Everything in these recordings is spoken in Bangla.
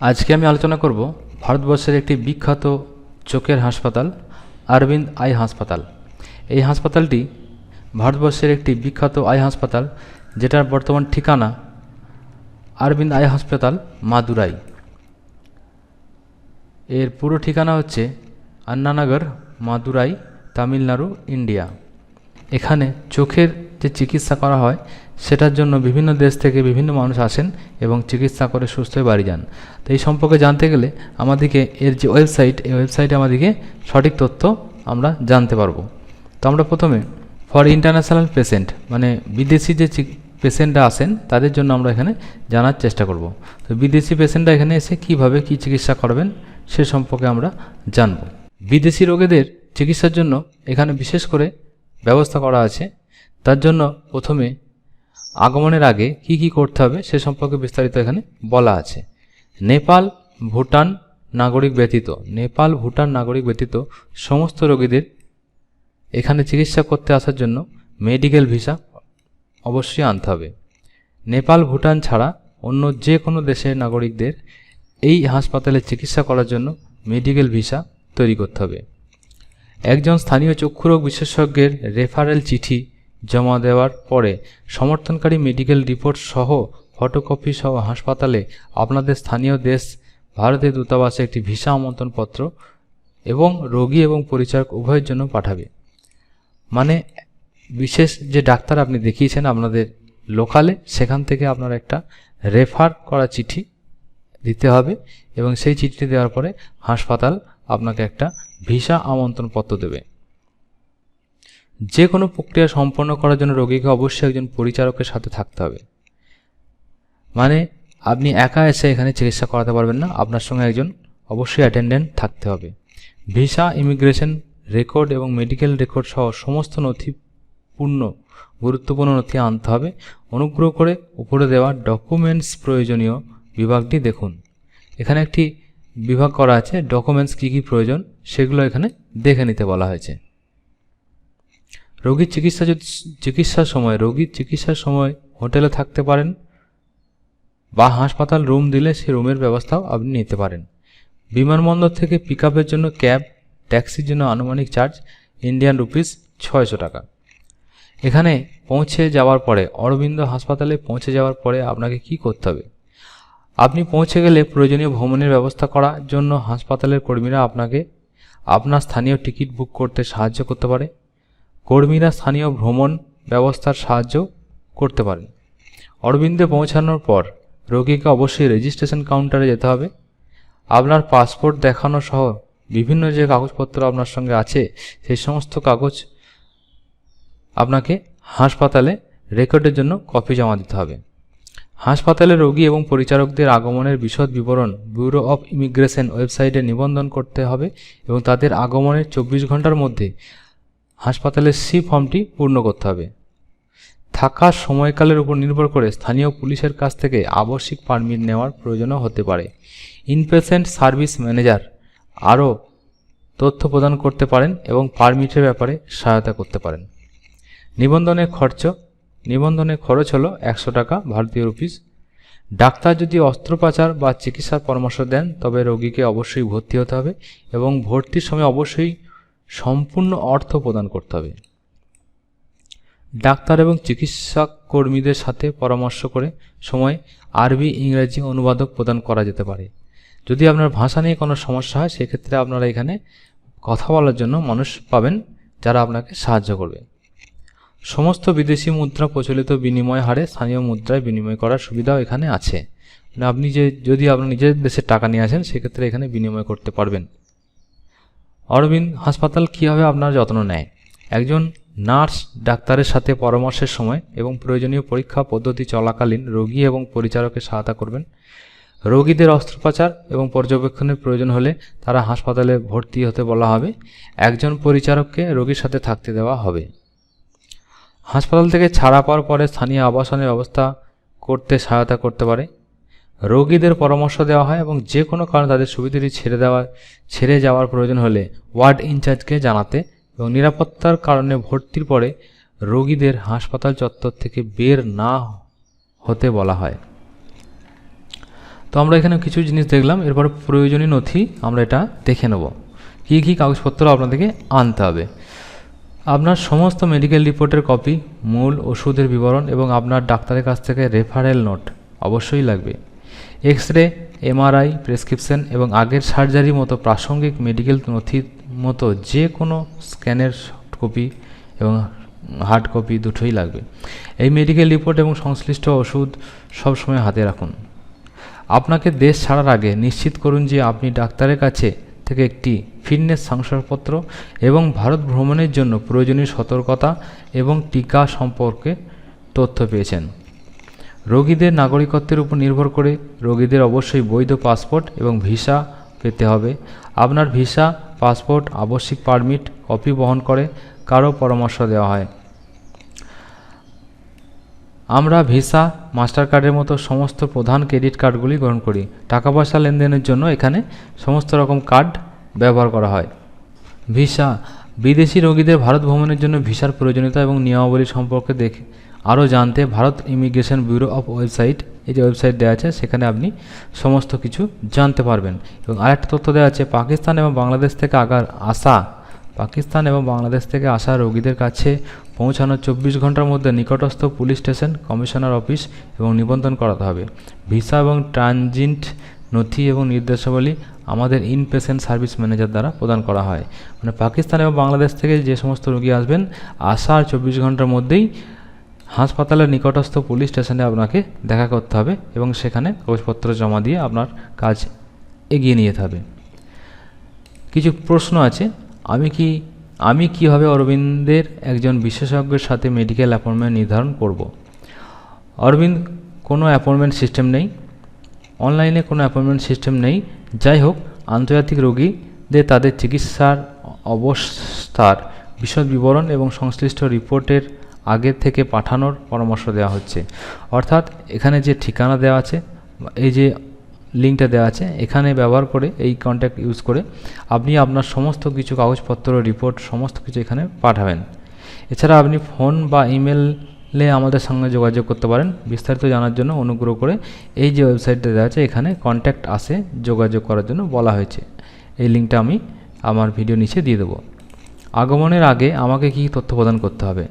আজকে আমি আলোচনা করব ভারতবর্ষের একটি বিখ্যাত চোখের হাসপাতাল আরবিন্দ আই হাসপাতাল। এই হাসপাতালটি ভারতবর্ষের একটি বিখ্যাত আই হাসপাতাল, যেটার বর্তমান ঠিকানা আরবিন্দ আই হাসপাতাল, মাদুরাই। এর পুরো ঠিকানা হচ্ছে আন্নানগর, মাদুরাই, তামিলনাড়ু, ইন্ডিয়া। এখানে চোখের যে চিকিৎসা করা হয়, সেটার জন্য বিভিন্ন দেশ থেকে বিভিন্ন মানুষ আসেন এবং চিকিৎসা করে সুস্থ হয়ে বাড়ি যান। তো এই সম্পর্কে জানতে গেলে আমাদেরকে এর যে ওয়েবসাইট, এই ওয়েবসাইটে আমাদেরকে সঠিক তথ্য আমরা জানতে পারব। তো আমরা প্রথমে ফর ইন্টারন্যাশনাল পেশেন্ট মানে বিদেশি যে পেশেন্টরা আসেন, তাদের জন্য আমরা এখানে জানার চেষ্টা করব। তো বিদেশি পেশেন্টরা এখানে এসে কীভাবে কি চিকিৎসা করবেন, সে সম্পর্কে আমরা জানব। বিদেশি রোগীদের চিকিৎসার জন্য এখানে বিশেষ করে ব্যবস্থা করা আছে তার জন্য প্রথমে আগমনের আগে কি কি করতে হবে সে সম্পর্কে বিস্তারিত এখানে বলা আছে। নেপাল, ভুটান নাগরিক ব্যতীত, নেপাল, ভুটান নাগরিক ব্যতীত সমস্ত রোগীদের এখানে চিকিৎসা করতে আসার জন্য মেডিকেল ভিসা অবশ্যই আনতে হবে। নেপাল, ভুটান ছাড়া অন্য যে কোনো দেশের নাগরিকদের এই হাসপাতালে চিকিৎসা করার জন্য মেডিকেল ভিসা তৈরি করতে হবে। একজন স্থানীয় চক্ষুরোগ বিশেষজ্ঞের রেফারেল চিঠি জমা দেওয়ার পরে সমর্থনকারী মেডিকেল রিপোর্ট সহ ফটোকপি সহ হাসপাতালে আপনাদের স্থানীয় দেশ, ভারতের দূতাবাসে একটি ভিসা আমন্ত্রণপত্র এবং রোগী এবং পরিচারক উভয়ের জন্য পাঠাবে। মানে বিশেষ যে ডাক্তার আপনি দেখিয়েছেন আপনাদের লোকালে, সেখান থেকে আপনার একটা রেফার করা চিঠি দিতে হবে এবং সেই চিঠিটি দেওয়ার পরে হাসপাতাল আপনাকে একটা ভিসা আমন্ত্রণপত্র দেবে। যে কোনো প্রক্রিয়া সম্পন্ন করার জন্য রোগীকে অবশ্যই একজন পরিচারকের সাথে থাকতে হবে। মানে আপনি একা এসে এখানে চিকিৎসা করাতে পারবেন না, আপনার সঙ্গে একজন অবশ্যই অ্যাটেন্ডেন্ট থাকতে হবে। ভিসা ইমিগ্রেশন রেকর্ড এবং মেডিকেল রেকর্ড সহ সমস্ত নথিপূর্ণ, গুরুত্বপূর্ণ নথি আনতে হবে। অনুগ্রহ করে উপরে দেওয়া ডকুমেন্টস প্রয়োজনীয় বিভাগটি দেখুন। এখানে একটি বিভাগ করা আছে ডকুমেন্টস কী কী প্রয়োজন সেগুলো এখানে দেখে নিতে বলা হয়েছে। রোগীর চিকিৎসা যদি চিকিৎসার সময়, রোগীর চিকিৎসার সময় হোটেলে থাকতে পারেন বা হাসপাতাল রুম দিলে সে রুমের ব্যবস্থাও আপনি নিতে পারেন। বিমানবন্দর থেকে পিক জন্য ক্যাব, ট্যাক্সির জন্য আনুমানিক চার্জ ইন্ডিয়ান রুপিস ছয়শো টাকা। এখানে পৌঁছে যাওয়ার পরে, অরবিন্দ হাসপাতালে পৌঁছে যাওয়ার পরে আপনাকে কি করতে হবে? আপনি পৌঁছে গেলে প্রয়োজনীয় ভ্রমণের ব্যবস্থা করার জন্য হাসপাতালের কর্মীরা আপনাকে আপনার স্থানীয় টিকিট বুক করতে সাহায্য করতে পারে। কর্মীরা স্থানীয় ভ্রমণ ব্যবস্থার সাহায্য করতে পারেন। অরবিন্দে পৌঁছানোর পর রোগীকে অবশ্যই রেজিস্ট্রেশন কাউন্টারে যেতে হবে। আপনার পাসপোর্ট দেখানো সহ বিভিন্ন যে কাগজপত্র আপনার সঙ্গে আছে, সেই সমস্ত কাগজ আপনাকে হাসপাতালে রেকর্ডের জন্য কপি জমা দিতে হবে। হাসপাতালে রোগী এবং পরিচারকদের আগমনের বিশদ বিবরণ ব্যুরো অফ ইমিগ্রেশন ওয়েবসাইটে নিবন্ধন করতে হবে এবং তাদের আগমনের চব্বিশ ঘণ্টার মধ্যে হাসপাতালের সি ফর্মটি পূর্ণ করতে হবে। থাকার সময়কালের উপর নির্ভর করে স্থানীয় পুলিশের কাছ থেকে আবশ্যিক পারমিট নেওয়ার প্রয়োজনও হতে পারে। ইনপেশেন্ট সার্ভিস ম্যানেজার আরও তথ্য প্রদান করতে পারেন এবং পারমিটের ব্যাপারে সহায়তা করতে পারেন। নিবন্ধনের খরচ নিবন্ধনের খরচ হলো একশো টাকা ভারতীয় রুপিস। ডাক্তার যদি অস্ত্রোপচার বা চিকিৎসার পরামর্শ দেন, তবে রোগীকে অবশ্যই ভর্তি হতে হবে এবং ভর্তির সময় অবশ্যই সম্পূর্ণ অর্থ প্রদান করতে হবে। ডাক্তার এবং চিকিৎসা কর্মীদের সাথে পরামর্শ করে সময় আরবি, ইংরেজি অনুবাদক প্রদান করা যেতে পারে। যদি আপনার ভাষা নিয়ে কোনো সমস্যা হয়, সেক্ষেত্রে আপনারা এখানে কথা বলার জন্য মানুষ পাবেন যারা আপনাকে সাহায্য করবে। সমস্ত বিদেশি মুদ্রা প্রচলিত বিনিময় হারে স্থানীয় মুদ্রায় বিনিময় করার সুবিধাও এখানে আছে। আপনি যে, যদি আপনার নিজের দেশের টাকা নিয়ে আসেন, সেক্ষেত্রে এখানে বিনিময় করতে পারবেন। অরবিন্দ হাসপাতাল কীভাবে আপনার যত্ন নেয়? একজন নার্স ডাক্তারের সাথে পরামর্শের সময় এবং প্রয়োজনীয় পরীক্ষা পদ্ধতি চলাকালীন রোগী এবং পরিচারকের সহায়তা করবেন। রোগীদের অস্ত্রোপচার এবং পর্যবেক্ষণের প্রয়োজন হলে তারা হাসপাতালে ভর্তি হতে বলা হবে। একজন পরিচারককে রোগীর সাথে থাকতে দেওয়া হবে। হাসপাতাল থেকে ছাড়া পাওয়ার পরে স্থানীয় আবাসনের ব্যবস্থা করতে সহায়তা করতে পারে। রোগীদের পরামর্শ দেওয়া হয় এবং যে কোনো কারণে তাদের সুবিধাটি ছেড়ে দেওয়া, ছেড়ে যাওয়ার প্রয়োজন হলে ওয়ার্ড ইনচার্জকে জানাতে এবং নিরাপত্তার কারণে ভর্তির পরে রোগীদের হাসপাতাল চত্বর থেকে বের না হতে বলা হয়। তো আমরা এখানে কিছু জিনিস দেখলাম, এরপর প্রয়োজনীয় নথি আমরা এটা দেখে নেব। কী কী কাগজপত্র আপনাদেরকে আনতে হবে। আপনার সমস্ত মেডিকেল রিপোর্টের কপি মূল ওষুধের বিবরণ এবং আপনার ডাক্তারের কাছ থেকে রেফারেল নোট অবশ্যই লাগবে। এক্স রে এমআরআই প্রেসক্রিপশন এবং আগের সার্জারির মতো প্রাসঙ্গিক মেডিকেল নথির মতো যে কোনো স্ক্যানের সফট কপি এবং হার্ড কপি দুটোই লাগবে। এই মেডিকেল রিপোর্ট এবং সংশ্লিষ্ট ওষুধ সবসময় হাতে রাখুন। আপনাকে দেশ ছাড়ার আগে নিশ্চিত করুন যে আপনি ডাক্তারের কাছে থেকে একটি ফিটনেস শংসাপত্র এবং ভারত ভ্রমণের জন্য প্রয়োজনীয় সতর্কতা এবং টিকা সম্পর্কে তথ্য পেয়েছেন। রোগীদের নাগরিকত্বের উপর নির্ভর করে রোগীদের অবশ্যই বৈধ পাসপোর্ট এবং ভিসা পেতে হবে। আপনার ভিসা, পাসপোর্ট, আবশ্যিক পারমিট, কপি বহন করে কারও পরামর্শ দেওয়া হয়। আমরা ভিসা মাস্টার কার্ডের মতো সমস্ত প্রধান ক্রেডিট কার্ডগুলি গ্রহণ করি। টাকা পয়সা লেনদেনের জন্য এখানে সমস্ত রকম কার্ড ব্যবহার করা হয়। ভিসা, বিদেশি রোগীদের ভারত ভ্রমণের জন্য ভিসার প্রয়োজনীয়তা এবং নিয়মাবলী সম্পর্কে দেখে আরও জানতে Bharat immigration bureau of website, এই যে ওয়েবসাইট দেওয়া আছে, সেখানে আপনি সমস্ত কিছু জানতে পারবেন। এবং আরেকটা তথ্য দেওয়া আছে, পাকিস্তান এবং বাংলাদেশ থেকে আগার আসা পাকিস্তান এবং বাংলাদেশ থেকে আসা রোগীদের কাছে পৌঁছানোর চব্বিশ ঘণ্টার মধ্যে নিকটস্থ পুলিশ স্টেশন, কমিশনার অফিস এবং নিবন্ধন করাতে হবে। ভিসা এবং ট্রানজিট নথি এবং নির্দেশাবলী আমাদের ইন পেশেন্ট সার্ভিস ম্যানেজার দ্বারা প্রদান করা হয়। মানে পাকিস্তান এবং বাংলাদেশ থেকে যে সমস্ত রোগী আসবেন, আসার চব্বিশ ঘণ্টার মধ্যেই হাসপাতালের নিকটস্থ পুলিশ স্টেশনে আপনাকে দেখা করতে হবে এবং সেখানে কাগজপত্র জমা দিয়ে আপনার কাজ এগিয়ে নিয়ে যেতে হবে। কিছু প্রশ্ন আছে, আমি কি, আমি কীভাবে অরবিন্দের একজন বিশেষজ্ঞের সাথে মেডিকেল অ্যাপয়েন্টমেন্ট নির্ধারণ করব? অরবিন্দ, কোনো অ্যাপয়েন্টমেন্ট সিস্টেম নেই। অনলাইনে কোনো অ্যাপয়েন্টমেন্ট সিস্টেম নেই। যাই হোক, আন্তর্জাতিক রোগীদের তাদের চিকিৎসার অবস্থার বিশদ বিবরণ এবং সংশ্লিষ্ট রিপোর্টের আগে থেকে পাঠানোর পরামর্শ দেওয়া হচ্ছে। অর্থাৎ এখানে যে ঠিকানা দেওয়া আছে, এই যে লিঙ্কটা দেওয়া আছে, এখানে ব্যবহার করে এই কন্ট্যাক্ট ইউজ করে আপনি আপনার সমস্ত কিছু কাগজপত্র রিপোর্ট সমস্ত কিছু এখানে পাঠাবেন। এছাড়া আপনি ফোন বা ইমেলে আমাদের সঙ্গে যোগাযোগ করতে পারেন। বিস্তারিত জানার জন্য অনুগ্রহ করে এই যে ওয়েবসাইটটা দেওয়া আছে, এখানে কন্ট্যাক্ট আসে যোগাযোগ করার জন্য বলা হয়েছে। এই লিঙ্কটা আমি আমার ভিডিও নিচে দিয়ে দেবো। আগমনের আগে আমাকে কী তথ্য প্রদান করতে হবে?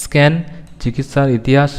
স্ক্যান, চিকিৎসার ইতিহাস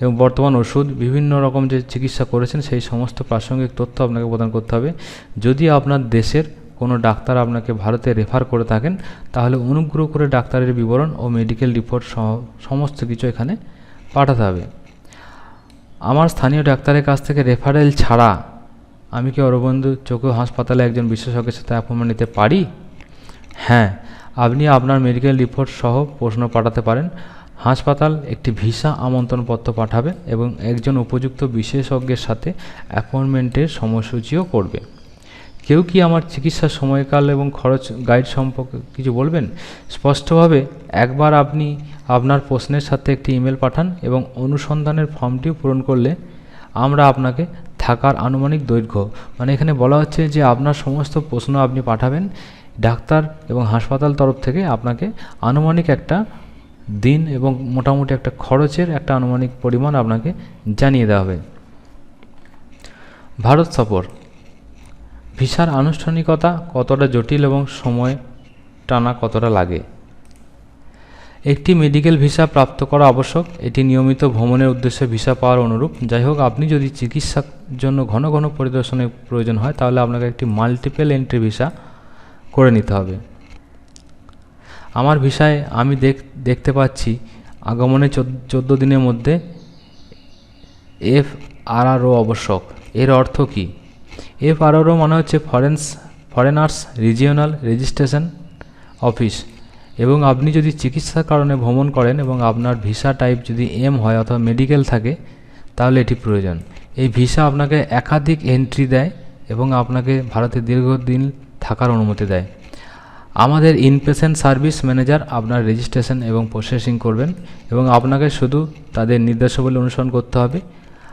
এবং বর্তমান ওষুধ, বিভিন্ন রকম যে চিকিৎসা করেছেন, সেই সমস্ত প্রাসঙ্গিক তথ্য আপনাকে প্রদান করতে হবে। যদি আপনার দেশের কোনো ডাক্তার আপনাকে ভারতে রেফার করে থাকেন, তাহলে অনুগ্রহ করে ডাক্তারের বিবরণ ও মেডিকেল রিপোর্ট সহ সমস্ত কিছু এখানে পাঠাতে হবে। আমার স্থানীয় ডাক্তারের কাছ থেকে রেফারেল ছাড়া আমি কি অরবন্ধু চোখে হাসপাতালে একজন বিশেষজ্ঞের সাথে অ্যাপয়েন্টমেন্ট নিতে পারি? হ্যাঁ আপনি আপনার মেডিকেল রিপোর্ট সহ প্রশ্ন পাঠাতে পারেন। হাসপাতাল একটি ভিসা আমন্ত্রণপত্র পাঠাবে এবং একজন উপযুক্ত বিশেষজ্ঞের সাথে অ্যাপয়েন্টমেন্টের সময়সূচিও করবে। কেউ কি আমার চিকিৎসার সময়কাল এবং খরচ গাইড সম্পর্কে কিছু বলবেন? স্পষ্টভাবে, একবার আপনি আপনার প্রশ্নের সাথে একটি ইমেল পাঠান এবং অনুসন্ধানের ফর্মটিও পূরণ করলে আমরা আপনাকে থাকার আনুমানিক দৈর্ঘ্য মানে এখানে বলা হচ্ছে যে আপনার সমস্ত প্রশ্ন আপনি পাঠাবেন। ডাক্তার এবং হাসপাতাল তরফ থেকে আপনাকে আনুমানিক একটা দিন এবং মোটামুটি একটা খরচের একটা আনুমানিক পরিমাণ আপনাকে জানিয়ে দেওয়া হবে। ভারত সফর। ভিসার আনুষ্ঠানিকতা কতটা জটিল এবং সময় টানা কতটা লাগে? একটি মেডিকেল ভিসা প্রাপ্ত করা আবশ্যক, এটি নিয়মিত ভ্রমণের উদ্দেশ্যে ভিসা পাওয়ার অনুরূপ। যাই হোক আপনি যদি চিকিৎসার জন্য ঘন ঘন পরিদর্শনের প্রয়োজন হয়, তাহলে আপনাকে একটি মাল্টিপেল এন্ট্রি ভিসা করে নিতে হবে। আমার ভিসায় আমি দেখ, দেখতে পাচ্ছি আগমনের চোদ্দ দিনের মধ্যে এফ আরআরও আবশ্যক। এর অর্থ কী? এফ আরআরও মানে হচ্ছে foreigns, foreigners regional registration office. এবং আপনি যদি চিকিৎসার কারণে ভ্রমণ করেন এবং আপনার ভিসা টাইপ যদি এম হয় অথবা মেডিকেল থাকে, তাহলে এটি প্রয়োজন। এই ভিসা আপনাকে একাধিক এন্ট্রি দেয় এবং আপনাকে ভারতে দীর্ঘদিন থাকার অনুমতি দেয়। আমাদের ইনপেশেন্ট সার্ভিস ম্যানেজার আপনার রেজিস্ট্রেশন এবং প্রসেসিং করবেন এবং আপনাকে শুধু তাদের নির্দেশাবলী অনুসরণ করতে হবে।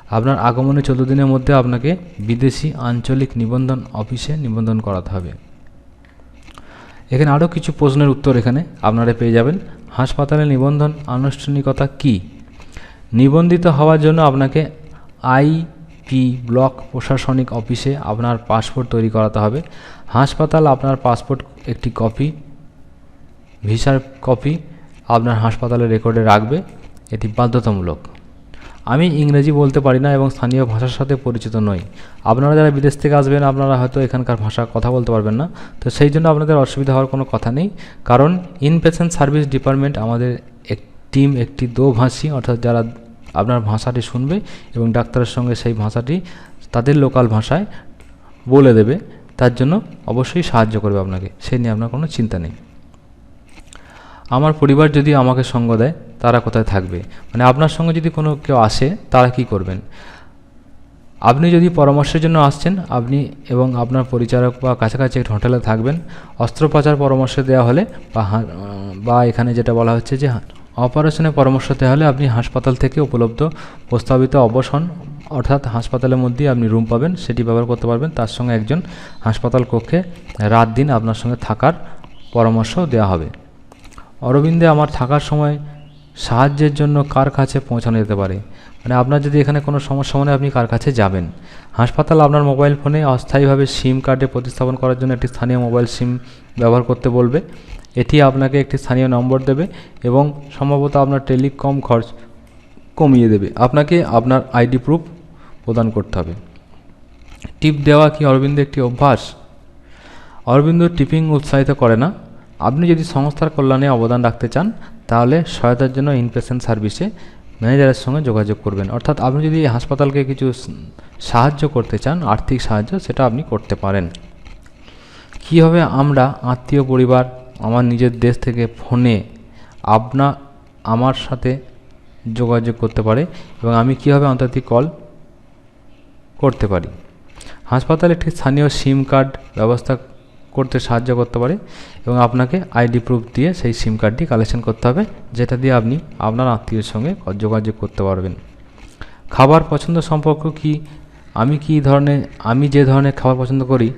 আপনার আগমনের চোদ্দ দিনের মধ্যে আপনাকে বিদেশি আঞ্চলিক নিবন্ধন অফিসে নিবন্ধন করাতে হবে। এখানে আরও কিছু প্রশ্নের উত্তর এখানে আপনারা পেয়ে যাবেন। হাসপাতালে নিবন্ধন আনুষ্ঠানিকতা কি? নিবন্ধিত হওয়ার জন্য আপনাকে আই পি ব্লক প্রশাসনিক অফিসে আপনার পাসপোর্ট তৈরি করাতে হবে? হাসপাতাল আপনার পাসপোর্ট একটি কপি, ভিসার কপি আপনার হাসপাতালের রেকর্ডে রাখবে। এটি বাধ্যতামূলক। আমি ইংরেজি বলতে পারি না এবং স্থানীয় ভাষার সাথে পরিচিত নই। আপনারা যারা বিদেশ থেকে আসবেন, আপনারা হয়তো এখানকার ভাষা কথা বলতে পারবেন না। তো সেই জন্য আপনাদের অসুবিধা হওয়ার কোনো কথা নেই। কারণ ইনপেশেন্ট সার্ভিস ডিপার্টমেন্ট আমাদের এক টিম একটি দোভাষী, অর্থাৎ যারা আপনার ভাষাটি শুনবে এবং ডাক্তারের সঙ্গে সেই ভাষাটি তাদের লোকাল ভাষায় বলে দেবে, তার জন্য অবশ্যই সাহায্য করবে আপনাকে। সেই নিয়ে আপনার কোনো চিন্তা নেই। আমার পরিবার যদি আমাকে সঙ্গ দেয়, তারা কোথায় থাকবে? মানে আপনার সঙ্গে যদি কোনো কেউ আসে, তারা কি করবেন? আপনি যদি পরামর্শের জন্য আসছেন, আপনি এবং আপনার পরিচারক বা কাছাকাছি একটা হোটেলে থাকবেন, অস্ত্রোপচার পরামর্শ দেওয়া হলে বা বা এখানে যেটা বলা হচ্ছে যে অপারেশনের পরামর্শ দেওয়া হলে আপনি হাসপাতাল থেকে উপলব্ধ, প্রস্তাবিত অবসন, অর্থাৎ হাসপাতালের মধ্যেই আপনি রুম পাবেন, সেটি ব্যবহার করতে পারবেন। তার সঙ্গে একজন হাসপাতাল কক্ষে রাত দিন আপনার সঙ্গে থাকার পরামর্শ দেওয়া হবে। অরবিন্দে আমার থাকার সময় সাহায্যের জন্য কার কাছে পৌঁছানো যেতে পারে? মানে আপনার যদি এখানে কোনো সমস্যা মনে আপনি কার কাছে যাবেন? হাসপাতাল আপনার মোবাইল ফোনে অস্থায়ীভাবে সিম কার্ডে প্রতিস্থাপন করার জন্য একটি স্থানীয় মোবাইল সিম ব্যবহার করতে বলবে। এটি আপনাকে একটি স্থানীয় নম্বর দেবে এবং সম্ভবত আপনার টেলিকম খরচ কমিয়ে দেবে। আপনাকে আপনার আইডি প্রুফ প্রদান করতে হবে। টিপ দেওয়া কি অরবিন্দ একটি অভ্যাস? অরবিন্দ টিপিং উৎসাহিত করে না। আপনি যদি সংস্থার কল্যাণে অবদান রাখতে চান, তাহলে সহায়তার জন্য ইনপেশেন্ট সার্ভিসে ম্যানেজারের সঙ্গে যোগাযোগ করবেন। অর্থাৎ আপনি যদি হাসপাতালকে কিছু সাহায্য করতে চান, আর্থিক সাহায্য, সেটা আপনি করতে পারেন। কীভাবে আমরা আত্মীয় পরিবার আমার নিজের দেশ থেকে ফোনে আপনা আমার সাথে যোগাযোগ করতে পারে এবং আমি কীভাবে আন্তর্জাতিক কল করতে পারি। হাসপাতাল একটি স্থানীয় সিম কার্ড ব্যবস্থা করতে সাহায্য করতে পারে এবং আপনাকে আইডি প্রুফ দিয়ে সেই সিম কার্ডটি কালেকশন করতে হবে, যেটা দিয়ে আপনি আপনার আত্মীয়ের সঙ্গে যোগাযোগ করতে পারবেন। খাবার পছন্দ সম্পর্ক কি? আমি কি ধরনের, আমি যে ধরনের খাবার পছন্দ করি,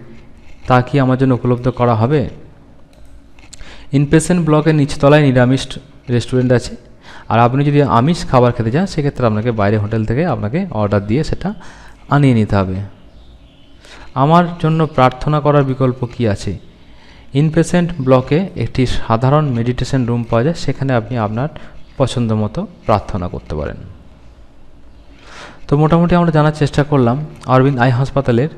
তা কি আমার জন্য উপলব্ধ করা হবে? ইনপেশেন্ট ব্লকের নিচতলায় নিরামিষ রেস্টুরেন্ট আছে। আর আপনি যদি আমিষ খাবার খেতে চান, সেক্ষেত্রে আপনাকে বাইরে হোটেল থেকে আপনাকে অর্ডার দিয়ে সেটা আনিয়ে নিতে হবে। আমার জন্য প্রার্থনা করার বিকল্প কি আছে? ইনপেশেন্ট ব্লকে একটি সাধারণ মেডিটেশন রুম পাওয়া যায়, সেখানে আপনি আপনার পছন্দ মতো প্রার্থনা করতে পারেন। তো মোটামুটি আমরা জানার চেষ্টা করলাম, অরবিন্দ আই হাসপাতালের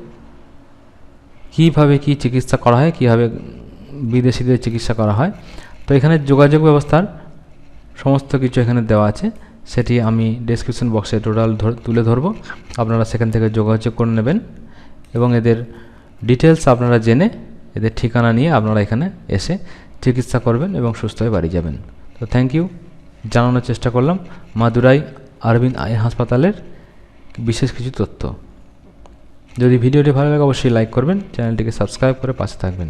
কীভাবে কী চিকিৎসা করা হয়, কীভাবে বিদেশিদের চিকিৎসা করা হয়। তো এখানে যোগাযোগ ব্যবস্থার সমস্ত কিছু এখানে দেওয়া আছে। সেটি আমি ডেসক্রিপশন বক্সে টোটাল তুলে ধরবো। আপনারা সেখান থেকে যোগাযোগ করে নেবেন এবং এদের ডিটেলস আপনারা জেনে এদের ঠিকানা নিয়ে আপনারা এখানে এসে চিকিৎসা করবেন এবং সুস্থ হয়ে বাড়ি যাবেন। তো থ্যাংক ইউ জানানোর চেষ্টা করলাম। মাদুরাই আরবিন্দ আই হাসপাতালের বিশেষ কিছু তথ্য। যদি ভিডিওটি ভালো লাগে, অবশ্যই লাইক করবেন। চ্যানেলটিকে সাবস্ক্রাইব করে পাশে থাকবেন।